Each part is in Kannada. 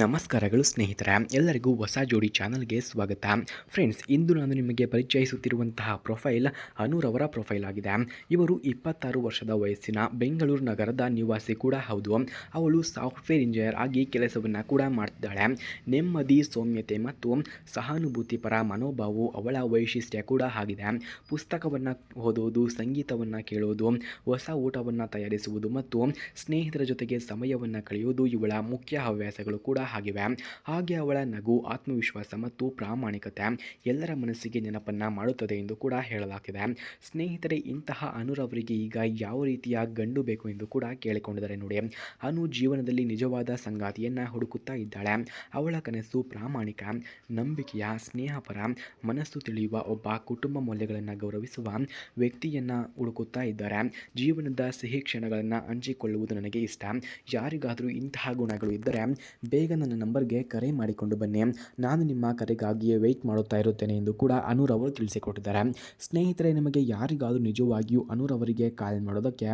ನಮಸ್ಕಾರಗಳು ಸ್ನೇಹಿತರ, ಎಲ್ಲರಿಗೂ ಹೊಸ ಜೋಡಿ ಚಾನಲ್ಗೆ ಸ್ವಾಗತ. ಫ್ರೆಂಡ್ಸ್, ಇಂದು ನಾನು ನಿಮಗೆ ಪರಿಚಯಿಸುತ್ತಿರುವಂತಹ ಪ್ರೊಫೈಲ್ ಅನೂರವರ ಪ್ರೊಫೈಲ್ ಆಗಿದೆ. ಇವರು ಇಪ್ಪತ್ತಾರು ವರ್ಷದ ವಯಸ್ಸಿನ ಬೆಂಗಳೂರು ನಗರದ ನಿವಾಸಿ ಕೂಡ ಹೌದು. ಅವಳು ಸಾಫ್ಟ್ವೇರ್ ಇಂಜಿನಿಯರ್ ಆಗಿ ಕೆಲಸವನ್ನು ಕೂಡ ಮಾಡ್ತಿದ್ದಾಳೆ. ನೆಮ್ಮದಿ, ಸೌಮ್ಯತೆ ಮತ್ತು ಸಹಾನುಭೂತಿ ಪರ ಮನೋಭಾವವು ಅವಳ ವೈಶಿಷ್ಟ್ಯ ಕೂಡ ಆಗಿದೆ. ಪುಸ್ತಕವನ್ನು ಓದೋದು, ಸಂಗೀತವನ್ನು ಕೇಳೋದು, ಹೊಸ ಊಟವನ್ನು ತಯಾರಿಸುವುದು ಮತ್ತು ಸ್ನೇಹಿತರ ಜೊತೆಗೆ ಸಮಯವನ್ನು ಕಳೆಯುವುದು ಇವಳ ಮುಖ್ಯ ಹವ್ಯಾಸಗಳು ಕೂಡ ಆಗಿವೆ ಹಾಗೆ ಅವಳ ನಗು, ಆತ್ಮವಿಶ್ವಾಸ ಮತ್ತು ಪ್ರಾಮಾಣಿಕತೆ ಎಲ್ಲರ ಮನಸ್ಸಿಗೆ ನೆನಪನ್ನು ಮಾಡುತ್ತದೆ ಎಂದು ಕೂಡ ಹೇಳಲಾಗಿದೆ ಸ್ನೇಹಿತರೆ, ಇಂತಹ ಅನುರವರಿಗೆ ಈಗ ಯಾವ ರೀತಿಯ ಗಂಡು ಬೇಕು ಎಂದು ಕೂಡ ಕೇಳಿಕೊಂಡಿದ್ದಾರೆ ನೋಡಿ. ಅನು ಜೀವನದಲ್ಲಿ ನಿಜವಾದ ಸಂಗಾತಿಯನ್ನು ಹುಡುಕುತ್ತಾ ಇದ್ದಾಳೆ. ಅವಳ ಕನಸು ಪ್ರಾಮಾಣಿಕ, ನಂಬಿಕೆಯ, ಸ್ನೇಹಪರ, ಮನಸ್ಸು ತಿಳಿಯುವ ಒಬ್ಬ ಕುಟುಂಬ ಮೌಲ್ಯಗಳನ್ನು ಗೌರವಿಸುವ ವ್ಯಕ್ತಿಯನ್ನು ಹುಡುಕುತ್ತಾ ಇದ್ದಾರೆ. ಜೀವನದ ಸಿಹಿ ಕ್ಷಣಗಳನ್ನು ಹಂಚಿಕೊಳ್ಳುವುದು ನನಗೆ ಇಷ್ಟ. ಯಾರಿಗಾದರೂ ಇಂತಹ ಗುಣಗಳು ಇದ್ದರೆ ಬೇಗ ನನ್ನ ನಂಬರ್ಗೆ ಕರೆ ಮಾಡಿಕೊಂಡು ಬನ್ನಿ. ನಾನು ನಿಮ್ಮ ಕರೆಗಾಗಿಯೇ ವೆಯ್ಟ್ ಮಾಡುತ್ತಾ ಇರುತ್ತೇನೆ ಎಂದು ಕೂಡ ಅನೂರ್ ಅವರು ತಿಳಿಸಿಕೊಟ್ಟಿದ್ದಾರೆ. ಸ್ನೇಹಿತರೆ, ನಿಮಗೆ ಯಾರಿಗಾದರೂ ನಿಜವಾಗಿಯೂ ಅನೂರ್ ಅವರಿಗೆ ಕಾಲ್ ಮಾಡೋದಕ್ಕೆ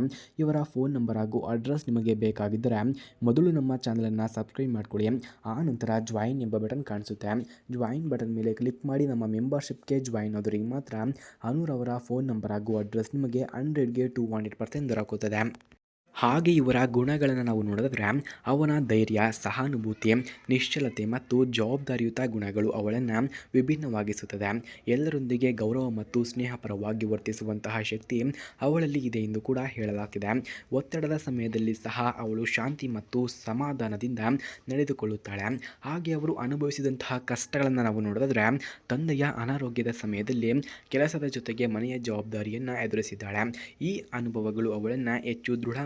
ಇವರ ಫೋನ್ ನಂಬರ್ ಹಾಗೂ ಅಡ್ರೆಸ್ ನಿಮಗೆ ಬೇಕಾಗಿದ್ದರೆ ಮೊದಲು ನಮ್ಮ ಚಾನಲನ್ನು ಸಬ್ಸ್ಕ್ರೈಬ್ ಮಾಡಿಕೊಳ್ಳಿ. ಆ ನಂತರ ಜಾಯಿನ್ ಎಂಬ ಬಟನ್ ಕಾಣಿಸುತ್ತೆ. ಜಾಯಿನ್ ಬಟನ್ ಮೇಲೆ ಕ್ಲಿಕ್ ಮಾಡಿ ನಮ್ಮ ಮೆಂಬರ್ಶಿಪ್ಗೆ ಜಾಯಿನ್ ಆದವರಿಗೆ ಮಾತ್ರ ಅನೂರ್ ಅವರ ಫೋನ್ ನಂಬರ್ ಹಾಗೂ ಅಡ್ರೆಸ್ ನಿಮಗೆ ಹಂಡ್ರೆಡ್ಗೆ ಟೂ ಹಂಡ್ರೆಡ್ ಪರ್ಸೆಂಟ್ ದೊರಕುತ್ತದೆ. ಹಾಗೆ ಇವರ ಗುಣಗಳನ್ನು ನಾವು ನೋಡಿದ್ರೆ ಅವನ ಧೈರ್ಯ, ಸಹಾನುಭೂತಿ, ನಿಶ್ಚಲತೆ ಮತ್ತು ಜವಾಬ್ದಾರಿಯುತ ಗುಣಗಳು ಅವಳನ್ನು ವಿಭಿನ್ನವಾಗಿಸುತ್ತದೆ. ಎಲ್ಲರೊಂದಿಗೆ ಗೌರವ ಮತ್ತು ಸ್ನೇಹಪರವಾಗಿ ವರ್ತಿಸುವಂತಹ ಶಕ್ತಿ ಅವಳಲ್ಲಿ ಇದೆ ಎಂದು ಕೂಡ ಹೇಳಲಾಗಿದೆ ಒತ್ತಡದ ಸಮಯದಲ್ಲಿ ಸಹ ಅವಳು ಶಾಂತಿ ಮತ್ತು ಸಮಾಧಾನದಿಂದ ನಡೆದುಕೊಳ್ಳುತ್ತಾಳೆ. ಹಾಗೆ ಅವರು ಅನುಭವಿಸಿದಂತಹ ಕಷ್ಟಗಳನ್ನು ನಾವು ನೋಡಿದ್ರೆ ತಂದೆಯ ಅನಾರೋಗ್ಯದ ಸಮಯದಲ್ಲಿ ಕೆಲಸದ ಜೊತೆಗೆ ಮನೆಯ ಜವಾಬ್ದಾರಿಯನ್ನು ಎದುರಿಸಿದ್ದಾಳೆ. ಈ ಅನುಭವಗಳು ಅವಳನ್ನು ಹೆಚ್ಚು ದೃಢ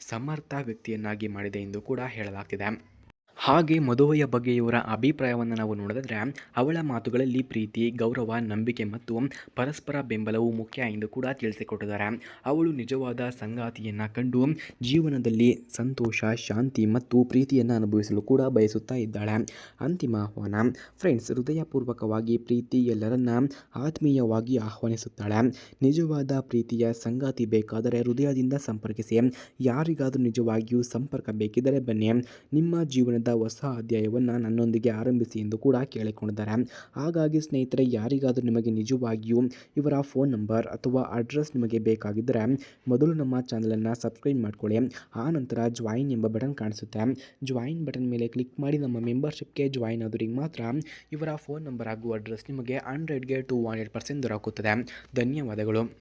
ಸಮರ್ಥ ವ್ಯಕ್ತಿಯನ್ನಾಗಿ ಮಾಡಿದೆ ಎಂದು ಕೂಡ ಹೇಳಲಾಗ್ತಿದೆ. ಹಾಗೆ ಮದುವೆಯ ಬಗ್ಗೆ ಇವರ ಅಭಿಪ್ರಾಯವನ್ನು ನಾವು ನೋಡಿದ್ರೆ ಅವಳ ಮಾತುಗಳಲ್ಲಿ ಪ್ರೀತಿ, ಗೌರವ, ನಂಬಿಕೆ ಮತ್ತು ಪರಸ್ಪರ ಬೆಂಬಲವು ಮುಖ್ಯ ಎಂದು ಕೂಡ ತಿಳಿಸಿಕೊಟ್ಟಿದ್ದಾರೆ. ಅವಳು ನಿಜವಾದ ಸಂಗಾತಿಯನ್ನು ಕಂಡು ಜೀವನದಲ್ಲಿ ಸಂತೋಷ, ಶಾಂತಿ ಮತ್ತು ಪ್ರೀತಿಯನ್ನು ಅನುಭವಿಸಲು ಕೂಡ ಬಯಸುತ್ತಾ ಇದ್ದಾಳೆ. ಅಂತಿಮ ಆಹ್ವಾನ ಫ್ರೆಂಡ್ಸ್ ಹೃದಯಪೂರ್ವಕವಾಗಿ ಪ್ರೀತಿ ಎಲ್ಲರನ್ನ ಆತ್ಮೀಯವಾಗಿ ಆಹ್ವಾನಿಸುತ್ತಾಳೆ. ನಿಜವಾದ ಪ್ರೀತಿಯ ಸಂಗಾತಿ ಬೇಕಾದರೆ ಹೃದಯದಿಂದ ಸಂಪರ್ಕಿಸಿ, ಯಾರಿಗಾದರೂ ನಿಜವಾಗಿಯೂ ಸಂಪರ್ಕ ಬೇಕಿದ್ದರೆ ಬನ್ನಿ. ನಿಮ್ಮ ಜೀವನದ ಹೊಸ ಅಧ್ಯಾಯವನ್ನು ನನ್ನೊಂದಿಗೆ ಆರಂಭಿಸಿ ಎಂದು ಕೂಡ ಕೇಳಿಕೊಂಡಿದ್ದಾರೆ. ಹಾಗಾಗಿ ಸ್ನೇಹಿತರೆ, ಯಾರಿಗಾದರೂ ನಿಮಗೆ ನಿಜವಾಗಿಯೂ ಇವರ ಫೋನ್ ನಂಬರ್ ಅಥವಾ ಅಡ್ರೆಸ್ ನಿಮಗೆ ಬೇಕಾಗಿದ್ದರೆ ಮೊದಲು ನಮ್ಮ ಚಾನಲನ್ನು ಸಬ್ಸ್ಕ್ರೈಬ್ ಮಾಡಿಕೊಳ್ಳಿ. ಆ ನಂತರ ಜಾಯಿನ್ ಎಂಬ ಬಟನ್ ಕಾಣಿಸುತ್ತೆ. ಜಾಯಿನ್ ಬಟನ್ ಮೇಲೆ ಕ್ಲಿಕ್ ಮಾಡಿ ನಮ್ಮ ಮೆಂಬರ್ಶಿಪ್ಗೆ ಜಾಯಿನ್ ಆದ್ರಿಗೆ ಮಾತ್ರ ಇವರ ಫೋನ್ ನಂಬರ್ ಹಾಗೂ ಅಡ್ರೆಸ್ ನಿಮಗೆ ಹಂಡ್ರೆಡ್ಗೆ ಟು ಹಂಡ್ರೆಡ್ ಪರ್ಸೆಂಟ್ ದೊರಕುತ್ತದೆ. ಧನ್ಯವಾದಗಳು.